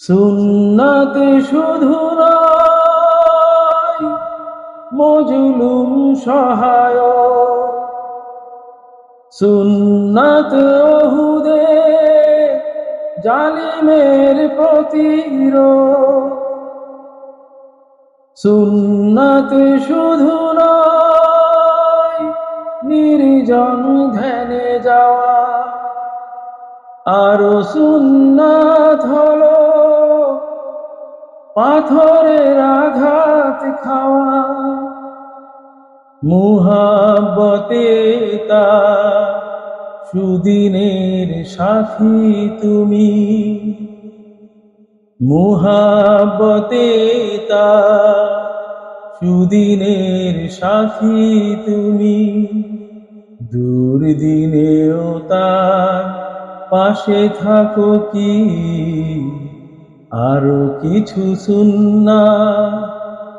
সুন্নাতে শুধু মজলুম সহায় সুন্নাত ওহুদে জালিমের প্রতিরোধ। সুন্নাতে শুধু নির্জন ধ্যানে যাওয়া। আরও সুন্নাত হলো পাথরের আঘাত খাওয়া, মুহাব্বতে তা সুদিনের সাথী তুমি। মুহাব্বতে তা সুদিনের সাথী তুমি। দুর্দিনেও তার পাশে থাকো কি? আরও কিছু সুন্না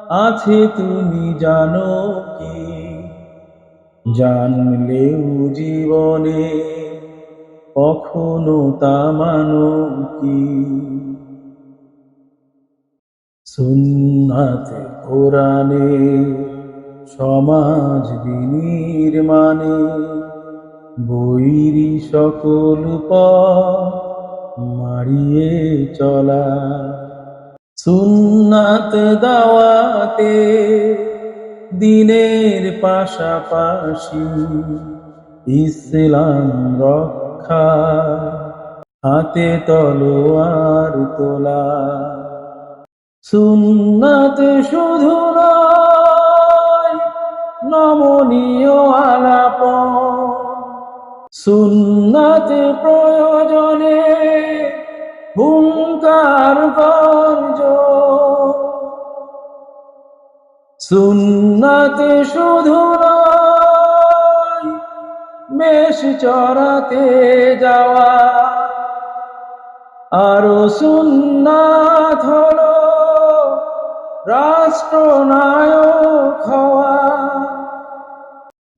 আছে তুমি জানো কি? জানলেও জীবনে কখনো তা মানো কি? সুন্নাতে কোরআনে, সমাজ বিনির্মাণে বৈরি সকল পথ মারিয়ে চলা। সুন্নাত দাওয়াতে দিনের পাশাপাশি ইসলাম রক্ষা, হাতে তলোয়ার তোলা। সুন্নাত শুধু নয়, নমনীয় আলাপ সুন্নাতে প্রয়োজনে হুঙ্কার গর্জ। সুন্নাতে শুধু মেষ চড়াতে যাওয়া। আরও সুন্নাত হলো রাষ্ট্রনায়ক হওয়া।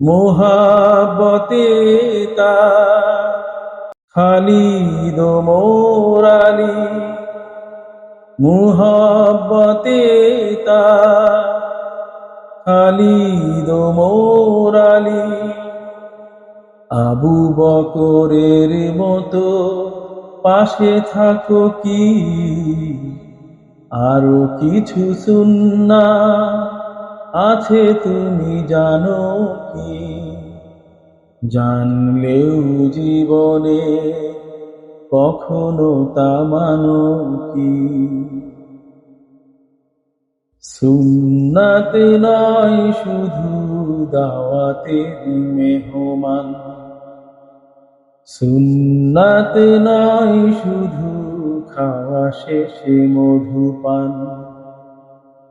মোহাবতে খালিদ মোরালি মুহাব্বতে তা খালিদ মোরালি আবু বকরের মতো পাশে থাকো কি? আরও কিছু সুন্না আছে তুমি জানো কি? জানলেও জীবনে কখনো তা মানো কি? সুন্নাতে নয়, শুধু দাওয়াতে মেহমান। সুন্নাতে নয়, শুধু খাওয়া শেষে মধুপান।